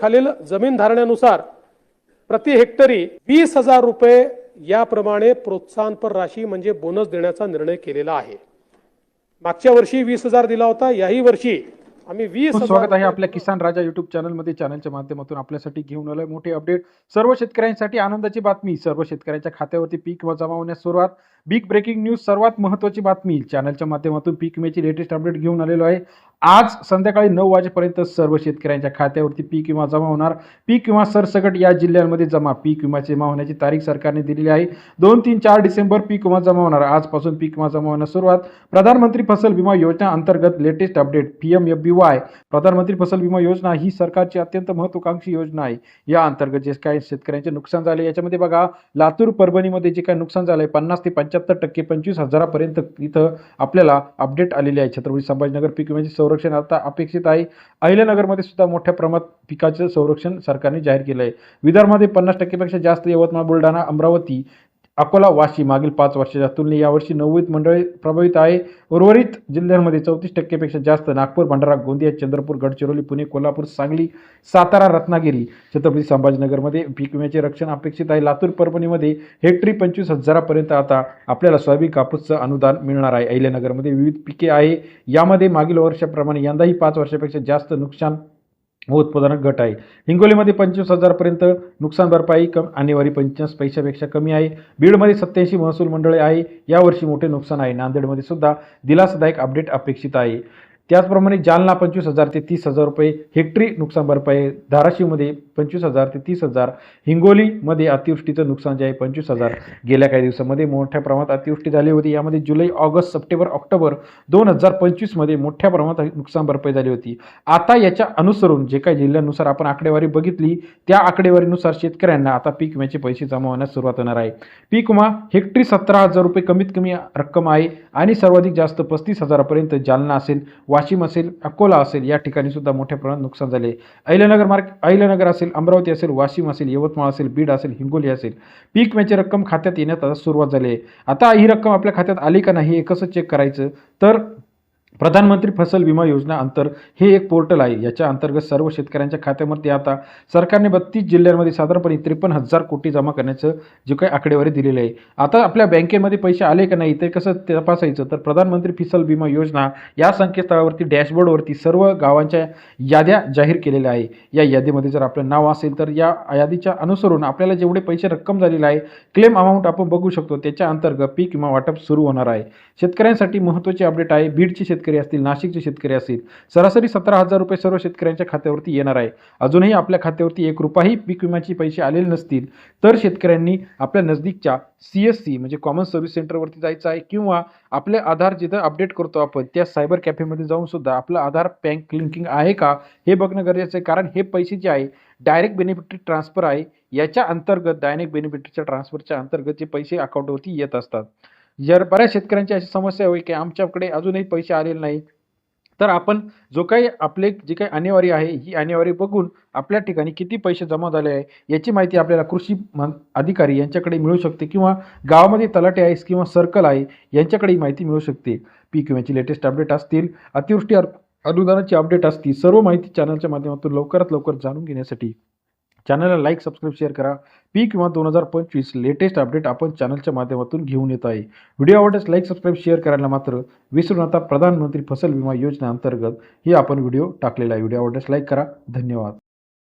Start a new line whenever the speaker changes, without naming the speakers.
खालील जमीन धारण्यानुसार प्रति हेक्टरी वीस हजार रुपये याप्रमाणे प्रोत्साहनपर राशी म्हणजे बोनस देण्याचा निर्णय केलेला आहे. मागच्या वर्षी वीस हजार दिला होता याही वर्षी आम्ही वीस
स्वागत आहे आपल्या किसान राजा युट्यूब चॅनलमध्ये चॅनलच्या माध्यमातून आपल्यासाठी घेऊन आलोय. मोठे अपडेट सर्व शेतकऱ्यांसाठी आनंदाची बातमी. सर्व शेतकऱ्यांच्या खात्यावरती पीक जमा होण्यास सुरुवात. बिग ब्रेकिंग न्यूज सर्वात महत्त्वाची बातमी. चॅनलच्या माध्यमातून पीक विम्याची लेटेस्ट अपडेट घेऊन आलेलो आहे. आज संध्याकाळी नऊ वाजेपर्यंत सर्व शेतकऱ्यांच्या खात्यावरती पीक विमा जमा होणार. पीक विमा सरसकट या जिल्ह्यांमध्ये जमा. पीक विमा जमा होण्याची तारीख सरकारने दिलेली आहे. दोन तीन चार डिसेंबर पीक विमा जमा होणार. आजपासून पीक विमा जमा होण्यास सुरुवात. प्रधानमंत्री फसल विमा योजना अंतर्गत latest update. P M F B Y. प्रधानमंत्री फसल विमा योजना ही सरकारची अत्यंत महत्वाकांक्षी योजना आहे. या अंतर्गत जे काही शेतकऱ्यांचे नुकसान झाले याच्यामध्ये बघा. लातूर परभणीमध्ये जे काही नुकसान झालंय पन्नास ते पंच्याहत्तर टक्के पंचवीस हजारापर्यंत इथं आपल्याला अपडेट आलेले आहे. छत्रपती संभाजीनगर पीक विम्याचे संरक्षण आता अपेक्षित आहे. अहिल्यानगरमध्ये सुद्धा मोठ्या प्रमाणात पिकाचं संरक्षण सरकारने जाहीर केलं आहे विदर्भमध्ये पन्नास टक्केपेक्षा जास्त यवतमाळ बुलढाणा अमरावती अकोला वाशी मागील पाच वर्षाच्या तुलनेत यावर्षी नव्वद मंडळे प्रभावित आहे. उर्वरित जिल्ह्यांमध्ये चौतीस टक्केपेक्षा जास्त नागपूर भंडारा गोंदिया चंद्रपूर गडचिरोली पुणे कोल्हापूर सांगली सातारा रत्नागिरी छत्रपती संभाजीनगरमध्ये पीक विम्याचे रक्षण अपेक्षित आहे. लातूर परभणीमध्ये हेक्टरी पंचवीस हजारापर्यंत आता आपल्याला सोयाबीन कापूसचं अनुदान मिळणार आहे. अहिल्यानगरमध्ये विविध पिके आहे. यामध्ये मागील वर्षाप्रमाणे यंदाही पाच वर्षापेक्षा जास्त नुकसान व उत्पादनात घट आहे. हिंगोलीमध्ये पंचवीस हजारपर्यंत नुकसान भरपाई कम आणेवारी पंचाळीस पैशापेक्षा कमी आहे. बीडमध्ये सत्याऐंशी महसूल मंडळे आहे. यावर्षी मोठे नुकसान आहे. नांदेडमध्ये सुद्धा दिलासदायक अपडेट अपेक्षित आहे. त्याचप्रमाणे जालना पंचवीस हजार ते तीस हजार रुपये हेक्टरी नुकसान भरपाई धाराशिवमध्ये पंचवीस हजार ते तीस हजार. हिंगोलीमध्ये अतिवृष्टीचं नुकसान जे आहे पंचवीस हजार. गेल्या काही दिवसामध्ये मोठ्या प्रमाणात अतिवृष्टी झाली होती. यामध्ये जुलै ऑगस्ट सप्टेंबर ऑक्टोबर दोन हजार पंचवीसमध्ये मोठ्या प्रमाणात नुकसान भरपाई झाली होती. आता याच्या अनुसरून जे काही जिल्ह्यानुसार आपण आकडेवारी बघितली त्या आकडेवारीनुसार शेतकऱ्यांना आता पीक विम्याचे पैसे जमा होण्यास सुरुवात होणार आहे. पीक विमा हेक्टरी सतरा हजार रुपये कमीत कमी रक्कम आहे आणि सर्वाधिक जास्त पस्तीस हजारापर्यंत जालना असेल वाशिम असेल अकोला असेल या ठिकाणी सुद्धा मोठ्या प्रमाणात नुकसान झाले. अहिल्यानगर मार्ग अहिल्यानगर असेल अमरावती असेल वाशिम असेल यवतमाळ असेल बीड असेल हिंगोली असेल पीक विम्याची रक्कम खात्यात येण्यात आता सुरुवात झाली आहे. आता ही रक्कम आपल्या खात्यात आली का नाही हे कसं चेक करायचं? तर प्रधानमंत्री फसल विमा योजना अंतर हे एक पोर्टल आहे. याच्या अंतर्गत सर्व शेतकऱ्यांच्या खात्यामध्ये आता सरकारने बत्तीस जिल्ह्यांमध्ये साधारणपणे त्रेपन्न हजार कोटी जमा करण्याचं जे काही आकडेवारी दिलेली आहे. आता आपल्या बँकेमध्ये पैसे आले का नाही ते कसं तपासायचं? तर प्रधानमंत्री फसल विमा योजना या संकेतस्थळावरती डॅशबोर्डवरती सर्व गावांच्या याद्या जाहीर केलेल्या आहे. या यादीमध्ये जर आपलं नाव असेल तर या यादीच्या अनुसरून आपल्याला जेवढे पैसे रक्कम झालेले आहे क्लेम अमाऊंट आपण बघू शकतो. त्याच्या अंतर्गत पीक विमा वाटप सुरू होणार आहे. शेतकऱ्यांसाठी महत्त्वाची अपडेट आहे. बीडचे शेतकरी असतील नाशिकचे शेतकरी असतील सरासरी सतरा हजार रुपये सर्व शेतकऱ्यांच्या खात्यावरती येणार आहे. अजूनही आपल्या खात्यावरती एक रुपयाही पीक विम्याचे पैसे आलेले नसतील तर शेतकऱ्यांनी आपल्या नजदीकच्या सी एस सी म्हणजे कॉमन सर्व्हिस सेंटरवरती जायचं आहे किंवा आपले आधार जिथं अपडेट करतो आपण त्या सायबर कॅफेमध्ये जाऊन सुद्धा आपलं आधार बँक लिंकिंग आहे का हे बघणं गरजेचं आहे. कारण हे पैसे जे आहे डायरेक्ट बेनिफिट ट्रान्सफर आहे. याच्या अंतर्गत डायरेक्ट बेनिफिटच्या ट्रान्सफरच्या अंतर्गत जे पैसे अकाउंटवरती येत असतात. जर बऱ्याच शेतकऱ्यांची अशी समस्या होई की आमच्याकडे अजूनही पैसे आलेले नाही तर आपण जो काही आपले जे काही आणेवारी आहे ही आणेवारी बघून आपल्या ठिकाणी किती पैसे जमा झाले आहे याची माहिती आपल्याला कृषी अधिकारी यांच्याकडे मिळू शकते किंवा गावामध्ये तलाटे आहे किंवा सर्कल आहे यांच्याकडे ही माहिती मिळू शकते. पीक विम्याची लेटेस्ट अपडेट असतील अतिवृष्टी अनुदानाची अपडेट असतील सर्व माहिती चॅनलच्या माध्यमातून लवकरात लवकर जाणून घेण्यासाठी चॅनलला लाईक सबस्क्राईब शेअर करा. पी किंवा दोन हजार पंचवीस लेटेस्ट अपडेट आपण चॅनलच्या माध्यमातून घेऊन येत आहे. व्हिडिओ आवडल्यास लाईक सबस्क्राईब शेअर करायला मात्र विसरू नका. प्रधानमंत्री फसल विमा योजना अंतर्गत हे आपण व्हिडिओ टाकलेला आहे. व्हिडिओ आवडल्यास लाईक करा. धन्यवाद.